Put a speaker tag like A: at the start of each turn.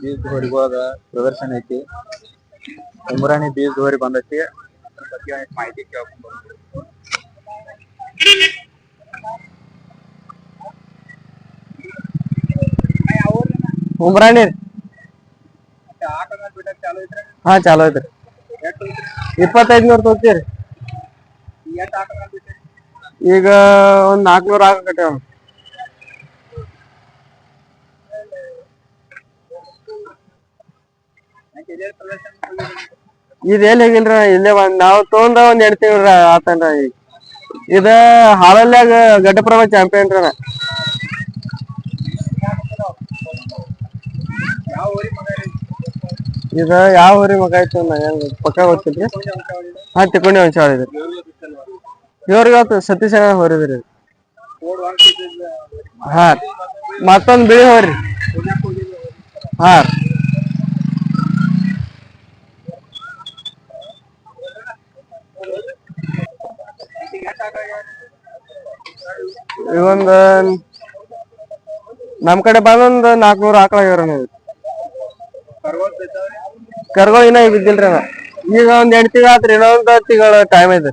A: ಬೀಜ ಹೋರಿಗಳದ ಪ್ರದರ್ಶನ ಐತಿ ಉಮ್ರಾಣಿ ಬೀಜ ಹೊರಿ ಬಂದೈತಿ ಬಗ್ಗೆ ಮಾಹಿತಿ ಕೇಳ್ಕೊಂಡ್ ಕುಂಬರಾಣಿ
B: ಹಾ ಚಾಲೋ ಐತ್ರಿ. ಇಪ್ಪತ್ತೈದ್ ನೂರ್
A: ಬಿಟ್ರಿ
B: ಈಗ ಒಂದ್ ನಾಲ್ಕನೂರ್ ಆಗಕಟ್ಟಾವ ಇದ್ ಎಲ್ಲಿ ಹೇಗಿಲ್ರ? ಇಲ್ಲೇ ಒಂದ್ ನಾವ್ ತಗೊಂಡ ಒಂದ್ ಎರಡ್ ಆತನ್ರ ಈಗ. ಇದ ಹಾಲಲ್ಯಾಗ ಗಡ್ಡಪ್ರಭ ಚಾಂಪಿಯನ್ ರೀ
A: ರೀ
B: ಇದ ಯಾವ ಊರಿ ಮಗ ಆಯ್ತು ನಾ ಪಕ್ಕ
A: ಹೊಡಿದ?
B: ಹಾ ತಿಕೊಂಡಿ ಒಂದ್ ಸಾವಿರ
A: ಇದ್ರಿ ಇವ್ರಿಗೆ
B: ಇವ್ರಿಗೆ ಸತೀಶ್ ಅಣ್ಣ ಹೊರಿದ್ರಿ. ಹಾ, ಮತ್ತೊಂದ್ ಬಿಳಿ ಹೋರಿ. ಹಾ.
A: ಈಗ ಆಟೋ
B: ನಮ್ ಕಡೆ ಬಂದೊಂದ್ ಒಂದು ಆಕಳ ಆಗ್ಯಾವ್ರಿ ನಾವು
A: ಕರ್ಗೋಳ್
B: ಇನ್ನ ಬಿದ್ದಿಲ್ರಿ ಅದ. ಈಗ ಒಂದ್ ಎಂಟ್ ತಿಂಗಳ ಆತ್ರಿ, ಇನ್ನೊಂದ್ ತಿಂಗಳ ಟೈಮ್ ಐತ್ರಿ.